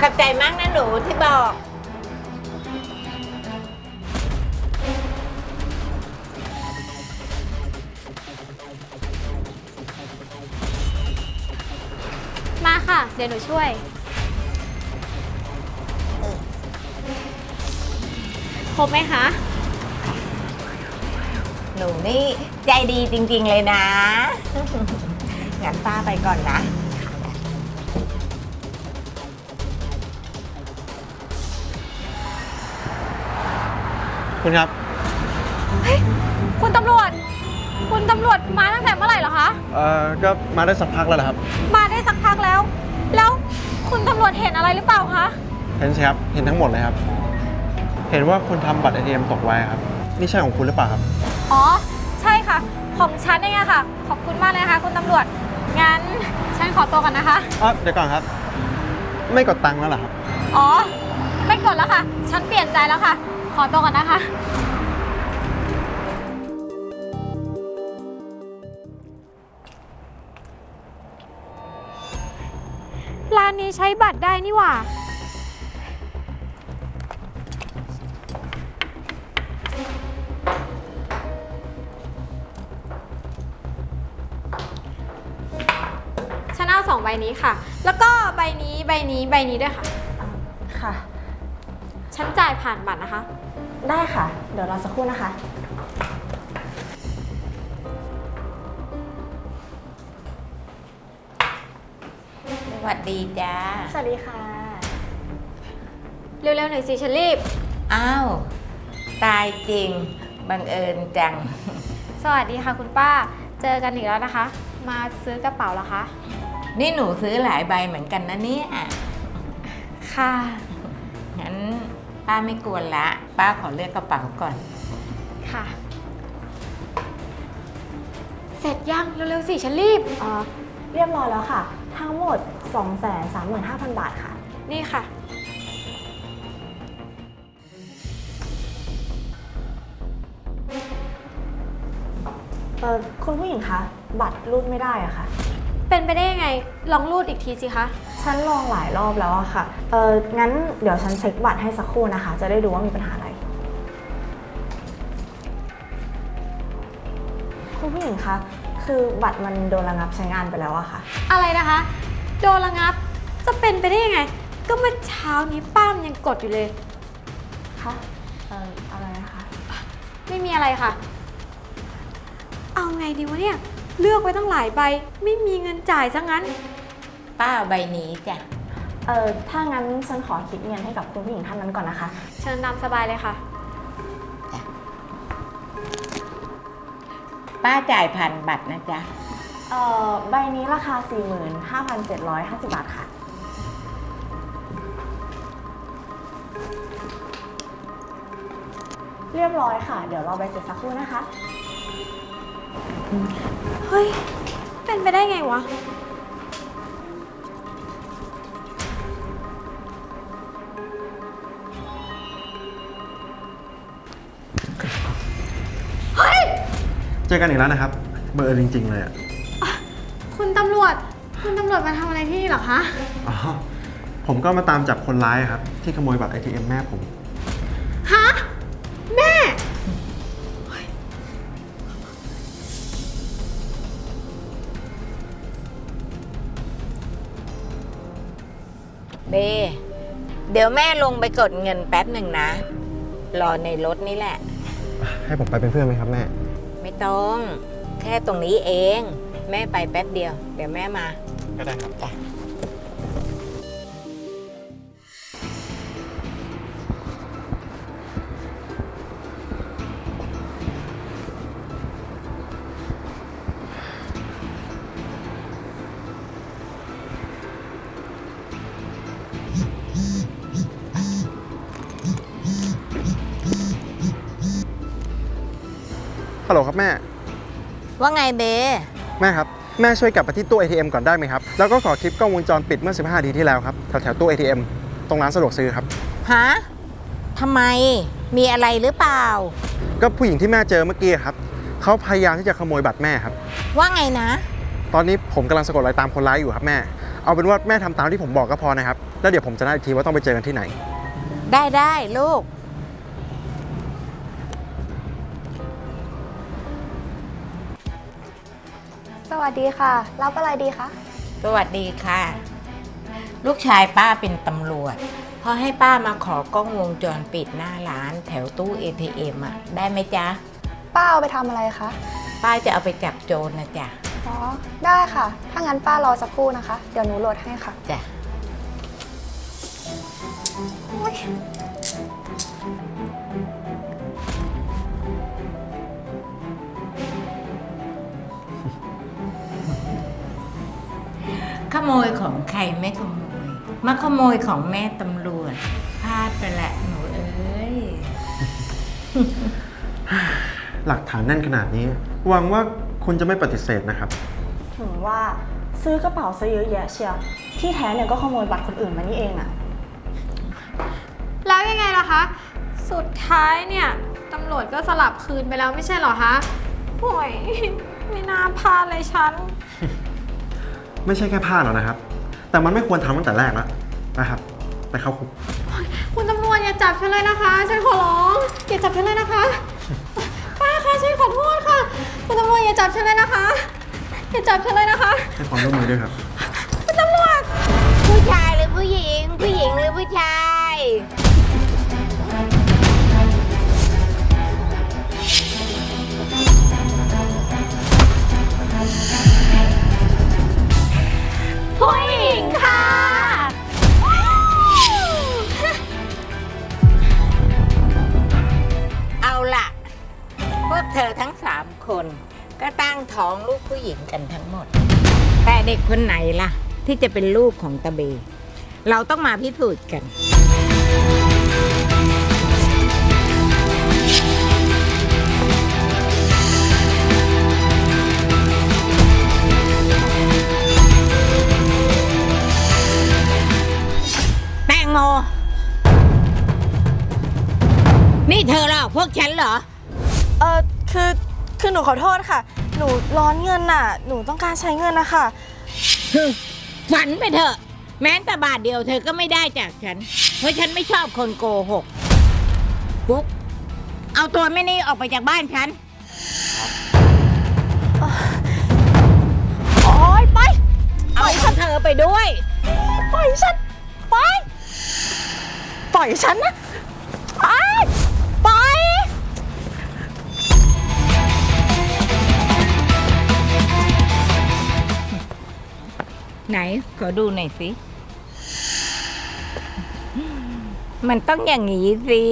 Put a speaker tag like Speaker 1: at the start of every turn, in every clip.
Speaker 1: ขอบใจมากนะหนูที่บอก
Speaker 2: มาค่ะ เดี๋ยวหนูช่วย ครบไหมคะ
Speaker 1: หนูนี่ใจดีจริงๆเลยนะ งั้นป้าไปก่อนนะ
Speaker 3: คุณครับ
Speaker 2: คุณตำรวจ คุณตำรวจมาตั้งแต่เมื่อไหร่เหรอคะ
Speaker 3: เอ่อ ก็มาได้สักพักแล้วเหรอครับ
Speaker 2: มาได้สักพักแล้ว แล้วคุณตำรวจเห็นอะไรหรือเปล่าคะ
Speaker 3: เห็นสิครับ เห็นทั้งหมดเลยครับ เห็นว่าคุณทำบัตร ATM ตกไว้ครับ นี่ใช่ของคุณหรือเปล่าครับ
Speaker 2: อ๋อ ใช่ค่ะ ของฉันเองอะค่ะ ขอบคุณมากเลยนะคะคุณตำรวจ งั้นฉันขอตัวก่อนนะคะ
Speaker 3: อ๋อ เดี๋ยวก่อนครับ ไม่กดตังค์แล้วเหรอครับ
Speaker 2: อ๋อ ไม่กดแล้วค่ะ ฉันเปลี่ยนใจแล้วค่ะ ขอตัวก่อนนะคะ ร้านนี้ใช้บัตรได้นี่หว่า ฉันเอาสองใบนี้ค่ะ แล้วก็ใบนี้ใบนี้ใบนี้ด้วยค่ะ
Speaker 4: ค่ะ
Speaker 2: ฉันจ่ายผ่านบัตรนะคะ
Speaker 4: ได้ค่ะ เดี๋ยวรอสักครู่นะคะ
Speaker 1: สวัสดีจ้า
Speaker 4: สวัสดีค่ะ
Speaker 2: เร็วๆหน่อยสิฉันรีบ
Speaker 1: อ้าว ตายจริง บังเอิญจัง
Speaker 2: สวัสดีค่ะคุณป้า เจอกันอีกแล้วนะคะ มาซื้อกระเป๋าแล้วคะ
Speaker 1: นี่หนูซื้อหลายใบเหมือนกันนะเนี่ย
Speaker 2: ค่ะ
Speaker 1: งั้น ป้าไม่กวนละ ป้าขอเลือกกระเป๋าก่อน
Speaker 2: ค่ะ เสร็จยังเร็วๆสิฉันรีบ
Speaker 4: เอ่อเรียบร้อยแล้วค่ะ ทั้งหมด 235,000 บาทค่ะ
Speaker 2: นี่ค่ะ
Speaker 4: เอ่อคุณผู้หญิงคะ บัตรรูดไม่ได้อะค่ะ
Speaker 2: เป็นไปได้ยังไง ลองรูดอีกทีสิคะ
Speaker 4: ฉันลองหลายรอบแล้วอะค่ะ เอ่องั้นเดี๋ยวฉันเช็คบัตรให้สักครู่นะคะ จะได้ดูว่ามีปัญหาอะไร คุณผู้หญิงคะ คือบัตรมันโดนระงับใช้งานไปแล้วอะค่ะ
Speaker 2: อะไรนะคะ โดนระงับ จะเป็นไปได้ยังไง ก็เมื่อเช้านี้ป้ามนยังกดอยู่เลย
Speaker 4: คะ เอ่ออะไรนะคะ
Speaker 2: ไม่มีอะไรค่ะ เอาไงดีวะเนี่ย เลือกไว้ตั้งหลายใบ ไม่มีเงินจ่ายซะงั้น
Speaker 1: ป้าเอาใบนี้จ้ะ
Speaker 4: เอ่อถ้างั้นฉันขอคิดเงินให้กับคุณผู้หญิงท่านนั้นก่อนนะคะ
Speaker 2: เชิญตามสบายเลยค่ะ
Speaker 1: ป้าจ่ายผ่านบัตรนะจ๊ะ
Speaker 4: เอ่อใบนี้ราคา 45,750 บาทค่ะ เรียบร้อยค่ะ เดี๋ยวรอใบเสร็จสักครู่นะคะ
Speaker 2: เฮ้ย เป็นไปได้ไงวะ
Speaker 3: เจอกันอีกแล้วนะครับ เบอร์จริง ๆ เลยอะ
Speaker 2: คุณตำรวจ คุณตำรวจมาทำอะไรที่นี่เหรอคะ
Speaker 3: อ๋อผมก็มาตามจับคนร้ายครับ ที่ขโมยบัตร ATM แม่ผม
Speaker 2: ฮะ แม่
Speaker 1: เบ เดี๋ยวแม่ลงไปกดเงินแป๊บหนึ่งนะ รอในรถนี่แหละ
Speaker 3: ให้ผมไปเป็นเพื่อนไหมครับแม่
Speaker 1: ไม่ต้อง แค่ตรงนี้เอง แม่ไปแป๊บเดียว เดี๋ยวแม่มา
Speaker 3: ก็ได้ครับ ฮัลโหลครับแม่
Speaker 1: ว่าไงเบ
Speaker 3: แม่ครับ แม่ช่วยกลับไปที่ตู้ ATM ก่อนได้ไหมครับ แล้วก็ขอคลิปกล้องวงจรปิดเมื่อ 15นาทีที่แล้วครับ แถวๆตู้ ATM ตรงร้านสะดวกซื้อครับ
Speaker 1: ฮะ ทำไม มีอะไรหรือเปล่า
Speaker 3: ก็ผู้หญิงที่แม่เจอเมื่อกี้ครับ เขาพยายามที่จะขโมยบัตรแม่ครับ
Speaker 1: ว่าไงนะ
Speaker 3: ตอนนี้ผมกำลังสะกดรอยตามคนร้ายอยู่ครับแม่ เอาเป็นว่าแม่ทำตามที่ผมบอกก็พอนะครับ แล้วเดี๋ยวผมจะนัดอีกทีว่าต้องไปเจอกันที่ไหน
Speaker 1: ได้ได้ลูก
Speaker 4: วัสดีค่ะ รับอะไรดีคะ
Speaker 1: สวัสดีค่ะ ลูกชายป้าเป็นตำรวจพอให้ป้ามาขอกล้องวงจรปิดหน้าร้านแถวตู้ ATM อะ ได้ไหมจ๊ะ
Speaker 4: ป้าเอาไปทำอะไรคะ
Speaker 1: ป้าจะเอาไปจับโจรนะจ๊ะ
Speaker 4: อ๋อ ได้ค่ะ ถ้างั้นป้ารอสักครู่นะคะ เดี๋ยวหนูโหลดให้ค่ะ
Speaker 1: จ้ะ ขโมยของใครไม่ขโมย มาขโมยของแม่ตำรวจพลาดไปแหละหนูเอ้ย
Speaker 3: หลักฐานแน่นขนาดนี้หวังว่าคุณจะไม่ปฏิเสธนะครับ
Speaker 4: ถึงว่าซื้อกระเป๋าซะเยอะแยะเชียวที่แท้เนี่ยก็ขโมยบัตรคนอื่นมานี่เองอะ
Speaker 2: แล้วยังไงล่ะคะ สุดท้ายเนี่ยตำรวจก็สลับคืนไปแล้วไม่ใช่เหรอคะโอ้ยไม่น่าพลาดเลยฉัน
Speaker 3: ไม่ใช่แค่พลาดหรอกนะครับ แต่มันไม่ควรทำตั้งแต่แรกแล้วนะครับ ไปเข้าคุก
Speaker 2: คุณตำรวจอย่าจับฉันเลยนะคะ ฉันขอร้องอย่าจับฉันเลยนะคะ ป้าคะฉันขอโทษค่ะ คุณตำรวจอย่าจับฉันเลยนะคะอย่าจับฉันเลยนะคะ
Speaker 3: ให้ความร่วมมือด้วยครับ
Speaker 2: คุณตำรวจ
Speaker 1: ผู้ชายหรือผู้หญิง ผู้หญิงหรือผู้ชาย
Speaker 2: ผู้หญิงค่ะ
Speaker 1: เอาล่ะ พวกเธอทั้งสามคน ก็ตั้งท้องลูกผู้หญิงกันทั้งหมด แต่เด็กคนไหนล่ะ ที่จะเป็นลูกของตาเบ เราต้องมาพิสูจน์กัน งโม นี่เธอหรอกพวกฉันเหรอ
Speaker 5: เออคือคือหนูขอโทษค่ะ หนูร้อนเงินน่ะ หนูต้องการใช้เงินนะคะ
Speaker 1: ฮึฝันไปเถอะ แม้แต่บาทเดียวเธอก็ไม่ได้จากฉัน เพราะฉันไม่ชอบคนโกหกปุ๊กเอาตัวแม่นี่ออกไปจากบ้านฉัน
Speaker 5: โอ๊ยไป
Speaker 1: เอาของเธอไปด้วย
Speaker 5: ปล่อยฉันไปป ล่อยฉันนะไปไป
Speaker 1: ไหน ขอดูหน่อยสิ มันต้องอย่างนี้สิ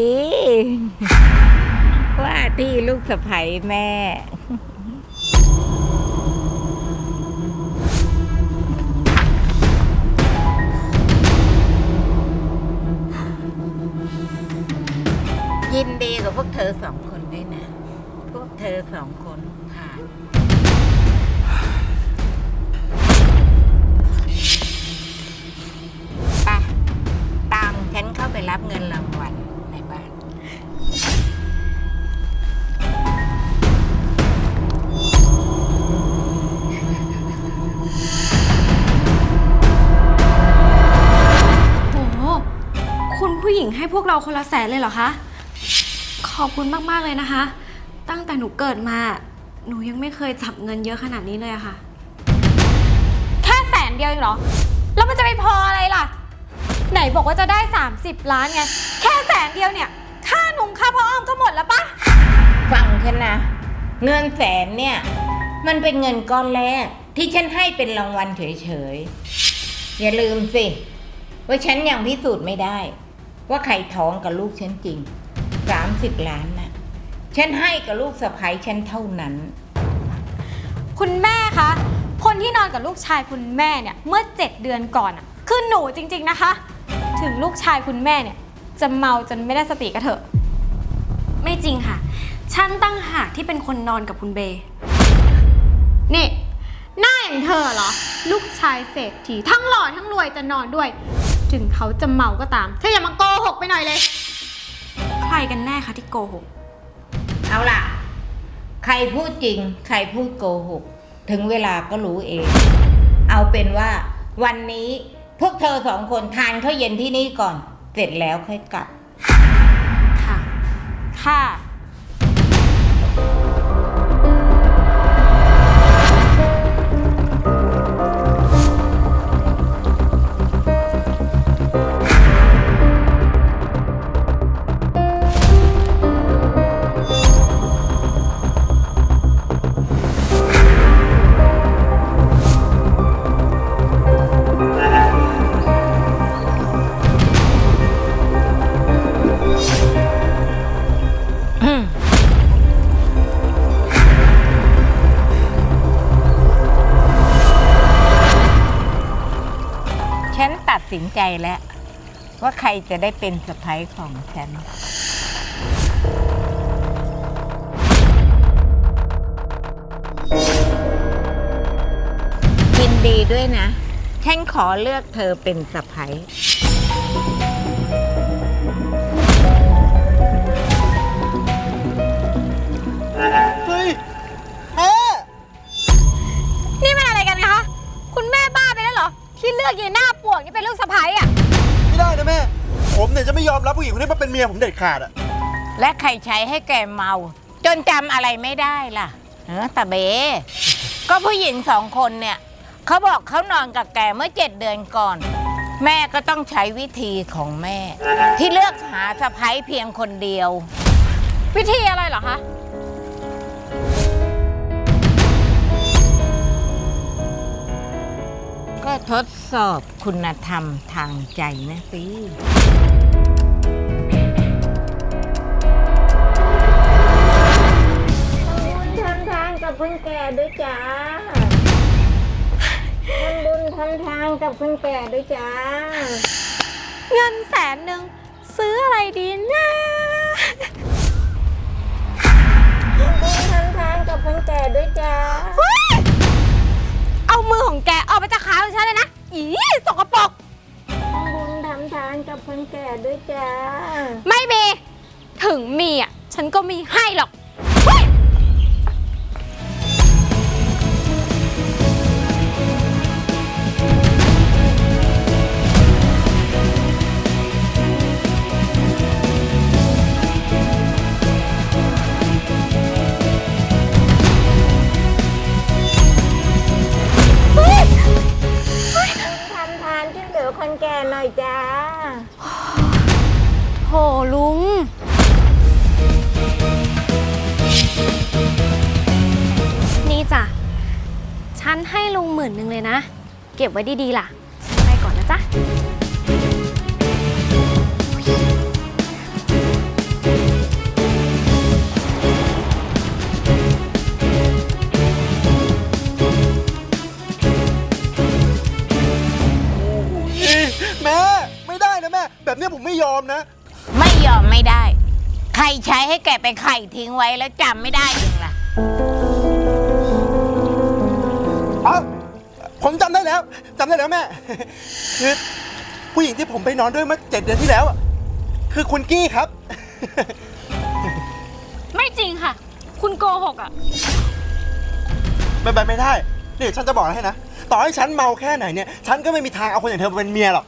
Speaker 1: ว่าที่ลูกสะใภ้แม่ ยินดีกับพวกเธอสองคนด้วยนะ พวกเธอสองคนผ่าน ไป ตามฉันเข้าไปรับเงินรางวัลในบ้าน
Speaker 2: โอ้โหคุณผู้หญิงให้พวกเราคนละแสนเลยเหรอคะ ขอบคุณมาก ๆ เลยนะคะ ตั้งแต่หนูเกิดมา หนูยังไม่เคยจับเงินเยอะขนาดนี้เลยอะค่ะ แค่แสนเดียวเองเหรอ แล้วมันจะไปพออะไรล่ะ ไหนบอกว่าจะได้ 30 ล้านไง แค่แสนเดียวเนี่ย ค่าหนุ่มค่าพ่ออ้อมก็หมดแล้วปะ
Speaker 1: ฟังฉันนะ เงินแสนเนี่ย มันเป็นเงินก้อนแรก ที่ฉันให้เป็นรางวัลเฉยๆ อย่าลืมสิ ว่าฉันยังพิสูจน์ไม่ได้ ว่าใครท้องกับลูกฉันจริง 30ล้านน่ะ ฉันให้กับลูกสะใภ้ฉันเท่านั้น
Speaker 2: คุณแม่คะ คนที่นอนกับลูกชายคุณแม่เนี่ยเมื่อ 7 เดือนก่อนอะคือหนูจริงๆนะคะ ถึงลูกชายคุณแม่เนี่ยจะเมาจนไม่ได้สติก็เถอะ ไม่จริงค่ะ ฉันตั้งหากที่เป็นคนนอนกับคุณเบย์นี่ หน้าอย่างเธอเหรอ ลูกชายเศรษฐีทั้งหล่อทั้งรวยจะนอนด้วย ถึงเขาจะเมาก็ตามเธออย่ามาโกหกไปหน่อยเลยใคร กันแน่คะที่โกหก
Speaker 1: เอาล่ะ ใครพูดจริง ใครพูดโกหก ถึงเวลาก็รู้เอง เอาเป็นว่า วันนี้พวกเธอสองคนทานข้าวเย็นที่นี่ก่อน เสร็จแล้วค่อยกลับ
Speaker 2: ค่ะ ค่ะ
Speaker 1: สินใจแล้ว ว่าใครจะได้เป็นสะพ้ายของฉัน ยินดีด้วยนะ ฉันขอเลือกเธอเป็นสะพ้าย
Speaker 3: มียผมเด็ดขาดอะ
Speaker 1: และใครใช้ให้แกเมา จนจำอะไรไม่ได้ล่ะเออตาเบ ก็ผู้หญิงสองคนเนี่ยเขาบอกเขานอนกับแกเมื่อเจ็ดเดือนก่อน แม่ก็ต้องใช้วิธีของแม่ ที่เลือกหาสะพ้ายเพียงคนเดียว
Speaker 2: วิธีอะไรเหรอคะ
Speaker 1: ก็ทดสอบคุณธรรมทางใจนะสิำทางกับคุณแก่ด้วยจ้าทำบุญทำทางกับคุณแก่ด้วยจ้า
Speaker 2: เงินแสนหนึ่งซื้ออะไรดีนะ
Speaker 1: บุญทำทางกับคนแก่ด้วยจ้า
Speaker 2: เฮ้ยเอามือของแกออกไปจากขาของฉันเลยนะ อีสกปรก
Speaker 1: บุญทำทานกับคนแก่ด้วยจ้า
Speaker 2: ไม่มี ถึงมีอะ ฉันก็มีให้หรอก
Speaker 1: ห้ลุ
Speaker 2: ง
Speaker 6: หมื่นหนึ่งเลยนะ เก็บไว้ดีๆล่ะฉันไปก่อนนะจ๊ะ
Speaker 3: แม่ ไม่ได้นะแม่ แบบเนี้ยผมไม่ยอมนะ
Speaker 1: ไม่ยอมไม่ได้ ใครใช้ให้แกไปไข่ทิ้งไว้แล้วจำไม่ได้เองล่ะ
Speaker 3: อ๋อ ผมจำได้แล้วจำได้แล้วแม่ คือผู้หญิงที่ผมไปนอนด้วยเมื่อเจ็ดเดือนที่แล้วอะคือคุณกี้ครับ
Speaker 2: ไม่จริงค่ะ คุณโกหกอะ
Speaker 3: ไม่ไปไม่ได้นี่ฉันจะบอกอะไรให้นะ ต่อให้ฉันเมาแค่ไหนเนี่ย ฉันก็ไม่มีทางเอาคนอย่างเธอมาเป็นเมียหรอก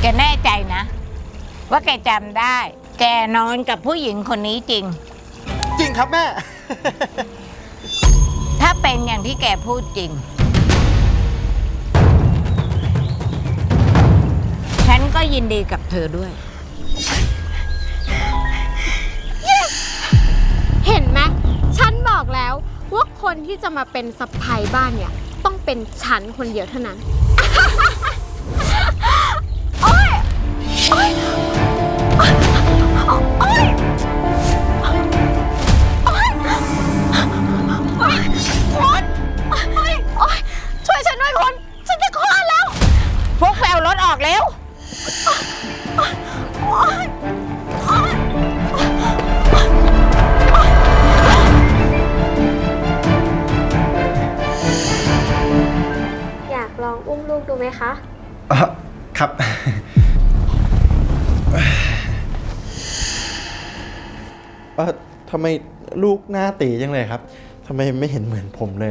Speaker 1: แกแน่ใจนะ ว่าแกจำได้ แกนอนกับผู้หญิงคนนี้จริง
Speaker 3: จริงครับแม่
Speaker 1: ถ้า เป็นอย่างที่แกพูดจริง ฉันก็ยินดีกับเธอด้วย
Speaker 2: เห็นไหมฉันบอกแล้วว่าคนที่จะมาเป็นสะพายบ้านเนี่ย ต้องเป็นฉันคนเดียวเท่านั้น โอ๊ยโอ๊ย
Speaker 6: มลูกห
Speaker 3: น้าตีจังเลยครับทำไมไม่เห็นเหมือนผมเลย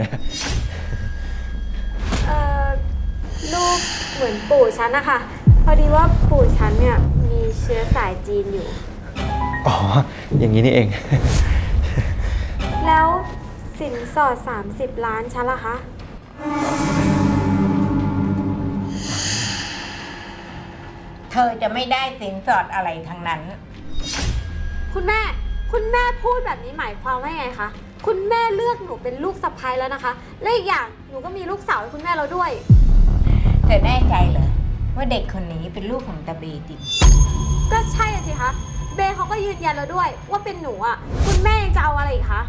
Speaker 6: เอ่อ
Speaker 2: ลูกเหมือนปู่ฉันนะคะพอดีว่าปู่ฉันเนี่ยมีเชื้อสายจีนอยู่
Speaker 3: อ๋อ อย่างนี้นี่เอง
Speaker 2: แล้วสินสอด 30 ล้านฉันล่ะคะ
Speaker 1: เธอจะไม่ได้สินสอดอะไรทั้งนั้น
Speaker 2: คุณแม่ คุณแม่พูดแบบนี้หมายความว่าไงคะ คุณแม่เลือกหนูเป็นลูกสะใภ้แล้วนะคะ และอีกอย่างหนูก็มีลูกสาวให้คุณแม่แล้วด้วย
Speaker 1: เธอแน่ใจเหรอว่าเด็กคนนี้เป็นลูกของตาเบจริง
Speaker 2: ก็ใช่อะสิคะ เบย์เขาก็ยืนยันแล้วด้วย ว่าเป็นหนูอะ คุณแม่ยังจะเอาอะไรอีกคะ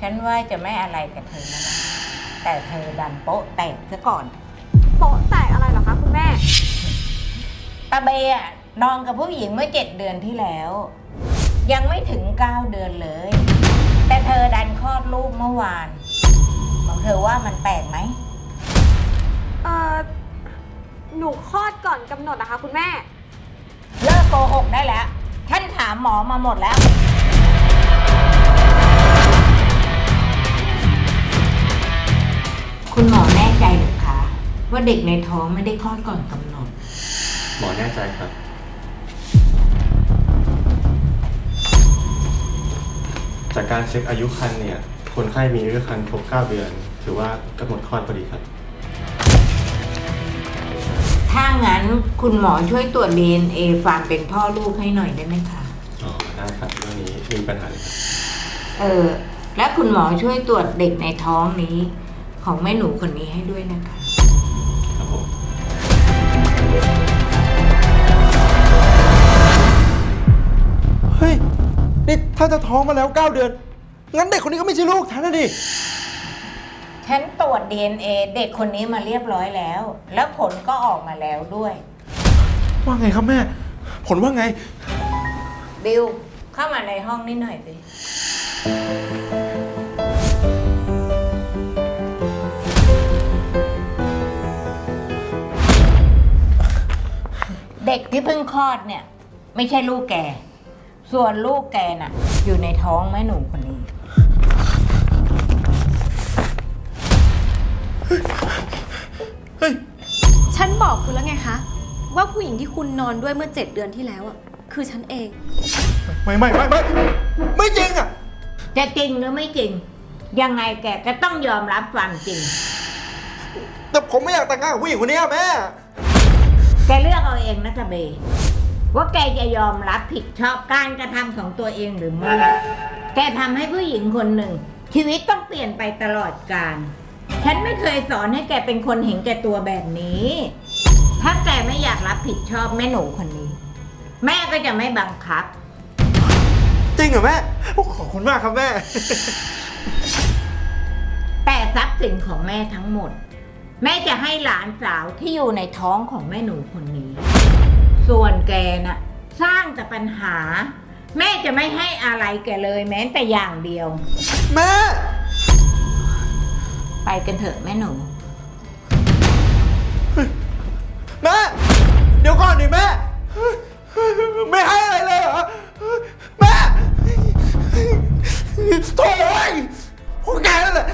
Speaker 1: ฉันว่าจะไม่อะไรกับเธอแล้วนะแต่เธอดันโป๊ะแตกซะก่อน
Speaker 2: โปะแตกอะไรเหรอคะคุณแม่
Speaker 1: ตาเบอะนอนกับผู้หญิงเมื่อเจ็ดเดือนที่แล้ว ยังไม่ถึงเก้าเดือนเลย แต่เธอดันคลอดลูกเมื่อวานบอกเธอว่ามันแปลกไหม
Speaker 2: เอ่อหนูคลอดก่อนกำหนดนะคะคุณแม่
Speaker 1: เลิกโกหกได้แล้วฉันถามหมอมาหมดแล้ว คุณหมอแน่ใจหรือคะ ว่าเด็กในท้องไม่ได้คลอดก่อนกำหนด
Speaker 7: หมอแน่ใจครับ จากการเช็คอายุครรภ์เนี่ย คนไข้มีอายุครรภ์ครบ 9 เดือน ถือว่ากำหนดคลอดพอดีครับ
Speaker 1: ถ้างั้นคุณหมอช่วยตรวจ DNA ความเป็นพ่อลูกให้หน่อยได้ไหมคะ
Speaker 7: อ๋อ ได้ครับเรื่องนี้ไมมีปัญหาเลยครับ
Speaker 1: เออ และคุณหมอช่วยตรวจเด็กในท้องนี้ ของแม่หนูคนนี้ให้ด้วยนะคะ
Speaker 3: นี่ถ้าจะท้องมาแล้ว 9 เดือน งั้นเด็กคนนี้ก็ไม่ใช่ลูกฉันนะดิ
Speaker 1: ฉันตรวจ DNA เด็กคนนี้มาเรียบร้อยแล้ว แล้วผลก็ออกมาแล้วด้วย
Speaker 3: ว่าไงครับแม่ ผลว่าไง
Speaker 1: บิวเข้ามาในห้องนี้หน่อยสิ เด็กที่เพิ่งคลอดเนี่ย ไม่ใช่ลูกแก ส่วนลูกแกน่ะ อยู่ในท้องแม่หนูคนนี้
Speaker 3: เฮ้ย
Speaker 6: ฉันบอกคุณแล้วไงคะ ว่าผู้หญิงที่คุณนอนด้วยเมื่อ7เดือนที่แล้วอะ คือฉันเอง
Speaker 3: ไม่ไม่ไม่ไม่ไม่จริงอะ
Speaker 1: จะจริงหรือไม่จริง ยังไงแกก็ต้องยอมรับความจริง
Speaker 3: แต่ผมไม่อยากแต่งงานกับผู้หญิงคนนี้อะแม่
Speaker 1: แกเลือกเอาเองนะตะเบ ว่าแกจะยอมรับผิดชอบการกระทำของตัวเองหรือไม่ แกทำให้ผู้หญิงคนหนึ่ง ชีวิตต้องเปลี่ยนไปตลอดกาล ฉันไม่เคยสอนให้แกเป็นคนเห็นแก่ตัวแบบนี้ ถ้าแกไม่อยากรับผิดชอบแม่หนูคนนี้ แม่ก็จะไม่บังคับ
Speaker 3: จริงเหรอแม่โอ้ขอบคุณมากครับแม่
Speaker 1: แต่ทรัพย์สินของแม่ทั้งหมด แม่จะให้หลานสาวที่อยู่ในท้องของแม่หนูคนนี้ ส่วนแกน่ะ สร้างแต่ปัญหา แม่จะไม่ให้อะไรแกเลยแม้แต่อย่างเดียว
Speaker 3: แม่
Speaker 1: ไปกันเถอะแม่หนู
Speaker 3: แม่ เดี๋ยวก่อนดิแม่ ไม่ให้อะไรเลยเหรอ แม่โถ่ยพวกแกนั่นแหละ